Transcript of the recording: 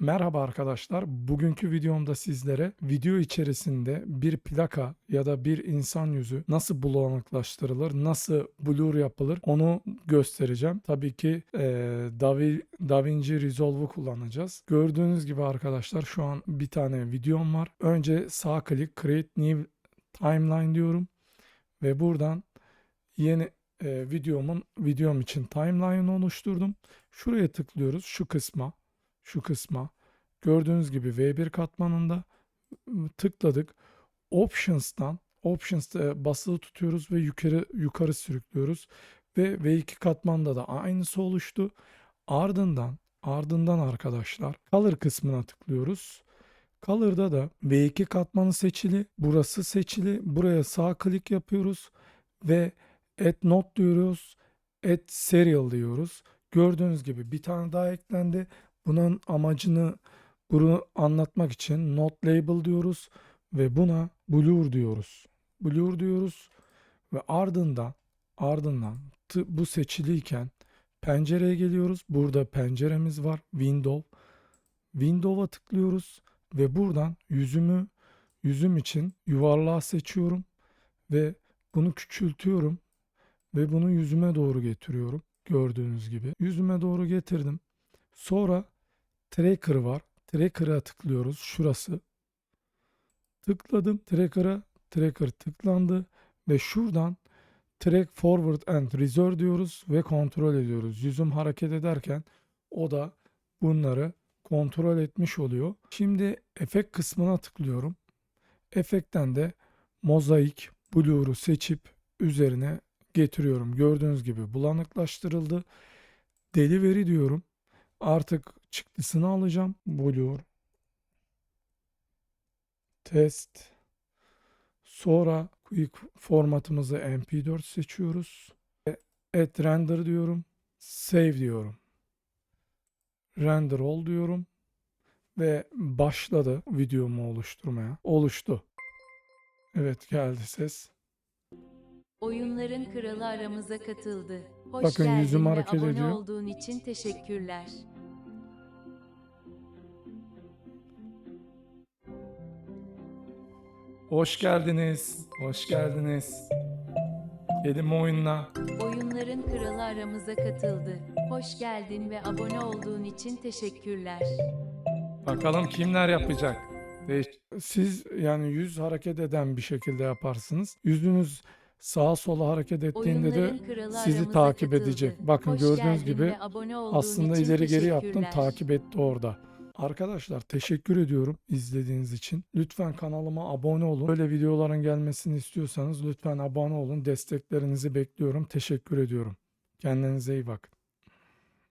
Merhaba arkadaşlar. Bugünkü videomda sizlere video içerisinde bir plaka ya da bir insan yüzü nasıl bulanıklaştırılır, nasıl blur yapılır onu göstereceğim. Tabii ki eee Davi, DaVinci Resolve'u kullanacağız. Gördüğünüz gibi arkadaşlar şu an bir tane videom var. Önce sağ klik Create New Timeline diyorum ve buradan yeni e, videomun videom için timeline oluşturdum. Şuraya tıklıyoruz şu kısma şu kısma. Gördüğünüz gibi V1 katmanında ıı, tıkladık. Options'tan Options'ta basılı tutuyoruz ve yukarı yukarı sürüklüyoruz ve V2 katmanda da aynısı oluştu. Ardından ardından arkadaşlar Color kısmına tıklıyoruz. Color'da da V2 katmanı seçili, burası seçili. Buraya sağ klik yapıyoruz ve Add Note diyoruz. Add Serial diyoruz. Gördüğünüz gibi bir tane daha eklendi. Bunun amacını bunu anlatmak için Not Label diyoruz ve buna Blur diyoruz. Blur diyoruz ve ardından ardından bu seçiliyken pencereye geliyoruz. Burada penceremiz var. Window. Window'a tıklıyoruz ve buradan yüzümü yüzüm için yuvarlağı seçiyorum ve bunu küçültüyorum ve bunu yüzüme doğru getiriyorum. Gördüğünüz gibi. Yüzüme doğru getirdim. Sonra tracker var. Tracker'a tıklıyoruz. Şurası. Tıkladım. Tracker'a. Tracker tıklandı. Ve şuradan track forward and reserve diyoruz ve kontrol ediyoruz. Yüzüm hareket ederken o da bunları kontrol etmiş oluyor. Şimdi efekt kısmına tıklıyorum. Efektten de mozaik blur'u seçip üzerine getiriyorum. Gördüğünüz gibi bulanıklaştırıldı. Delivery diyorum. Artık çıktısını alacağım. Blur. Test. Sonra quick formatımızı mp4 seçiyoruz. Ve Add render diyorum. Save diyorum. Render ol diyorum. Ve başladı videomu oluşturmaya. Oluştu. Evet geldi ses. Oyunların kralı aramıza katıldı. Hoş Bakın geldin yüzüm ve hareket abone ediyor. olduğun için teşekkürler. Hoş geldiniz. Hoş geldiniz. Gelin oyunla. Oyunların kralı aramıza katıldı. Hoş geldin ve abone olduğun için teşekkürler. Bakalım kimler yapacak. Değiş- Siz yani yüz hareket eden bir şekilde yaparsınız. Yüzünüz sağa sola hareket ettiğinde de sizi takip katıldı. edecek. Bakın Hoş gördüğünüz gibi aslında ileri geri yaptım takip etti orada. Arkadaşlar teşekkür ediyorum izlediğiniz için. Lütfen kanalıma abone olun. Böyle videoların gelmesini istiyorsanız lütfen abone olun. Desteklerinizi bekliyorum. Teşekkür ediyorum. Kendinize iyi bakın.